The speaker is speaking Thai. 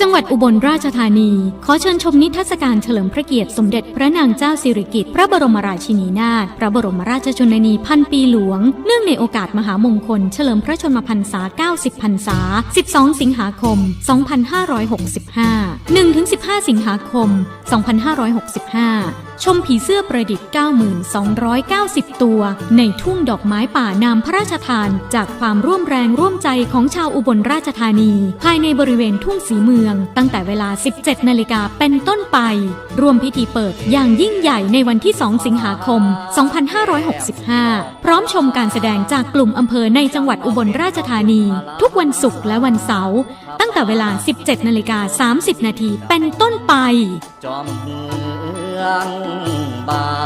จังหวัดอุบลราชธานี ขอเชิญชมนิทรรศการเฉลิมพระเกียรติสมเด็จพระนางเจ้าสิริกิติ์พระบรมราชินีนาถพระบรมราชชนนีพันปีหลวง เนื่องในโอกาสมหามงคล เฉลิมพระชนมพรรษา 90 พรรษา 12 สิงหาคม 2565 1-15 สิงหาคม 2565 ชมผีเสื้อประดิษฐ์ 9290 ตัว ในทุ่งดอกไม้ป่านามพระราชทาน จากความร่วมแรงร่วมใจของชาวอุบลราชธานี ภายในบริเวณทุ่งสีเมือง ตั้งแต่เวลา 17 นาฬิกาเป็นต้นไป ร่วมพิธีเปิดอย่างยิ่งใหญ่ในวันที่ 2 สิงหาคม 2565 พร้อมชมการแสดงจากกลุ่มอำเภอในจังหวัดอุบลราชธานี ทุกวันศุกร์และวันเสาร์ตั้งแต่เวลา 17 นาฬิกา 30 นาทีเป็นต้นไป จอมเมืองบา